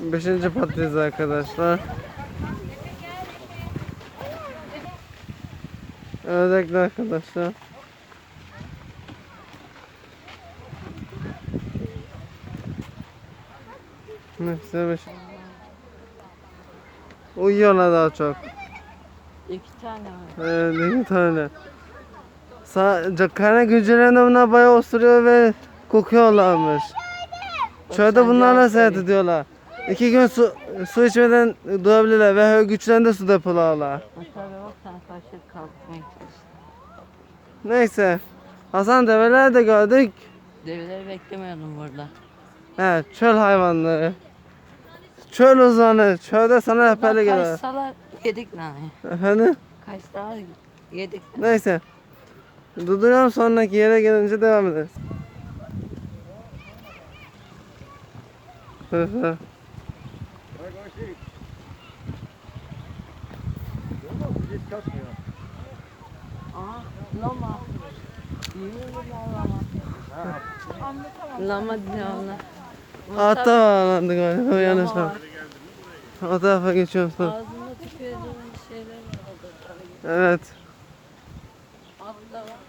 Beşinci patlayız arkadaşlar. Ördekli arkadaşlar. Neyse beş. Uyuyorlar daha çok. İki tane var. Evet iki tane. Sa kara gücülerinde bunlar bayağı osuruyor ve kokuyorlarmış. Çölde bunlarla seyahat ediyorlar. İki gün su, su içmeden durabilirler ve her güçlerinde su çalıştın. Neyse. Hasan develer de gördük. Develeri beklemiyordum burada. He, çöl hayvanları. Çöl uzanı. Çölde sana rehberlik eder. kaçsalar yedik lan. Efendim? Kaçsalar yedik. Neyse. Durduruyorum sonraki yere gelince devam ederiz. Hı hı. Aa lama. Yemin ederim lama. Lama diyor ona. Altta bağlandı galiba yanlış var. O tarafa geçiyorum sonra. Ağzında şeyler var. Evet. Altta var.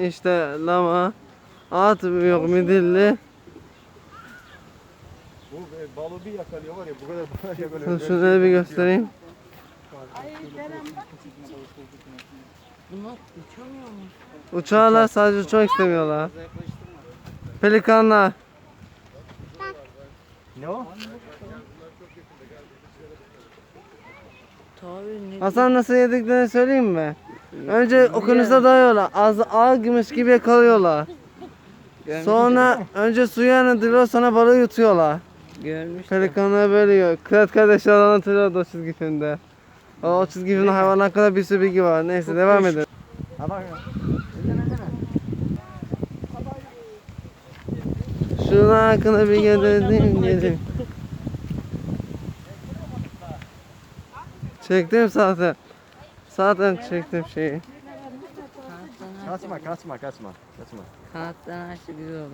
İşte lama. At yok midilli. Bu e, balığı bir yakalıyor var ya bu kadar böyle. Dur Şunları bir göstereyim. Bunlar uçamıyor mu? Uçağlar sadece çok istemiyorlar. Pelikanlar. Ne o? Tabii ne Hasan nasıl yediklerini söyleyeyim mi? Önce okyanusa dayıyorlar. Az ağ gümüş gibi yakalıyorlar. Sonra önce suya indiriliyor sonra balığı yutuyorlar. görmüş. Pelikanlar böyle yiyor. Kırat kardeşler anlatıyorlar o çizgi filmde. O, o çizgi filmde hayvanlar hakkında bir sürü bilgi var. Neyse devam edelim. Ha bak. Şunun hakkında bilgi edeyim geleyim. Çektim zaten. Zaten çektim şeyi. Kaçma kaçma kaçma. Kaçma. Kanattan açtı güzel olur.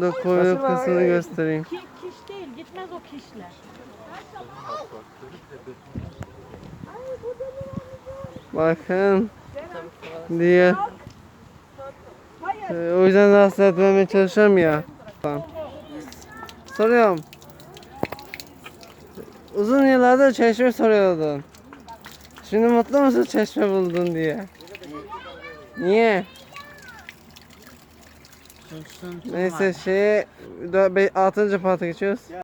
Dur kuyruk kısmını göstereyim. Ki, kiş değil, gitmez o kişler. Bakın. Diye. Ee, o yüzden rahatsız etmemeye çalışıyorum ya. Tamam. Soruyorum. Uzun yıllardır çeşme soruyordun. Şimdi mutlu musun çeşme buldun diye? Niye? Neyse şeye 6. parta geçiyoruz.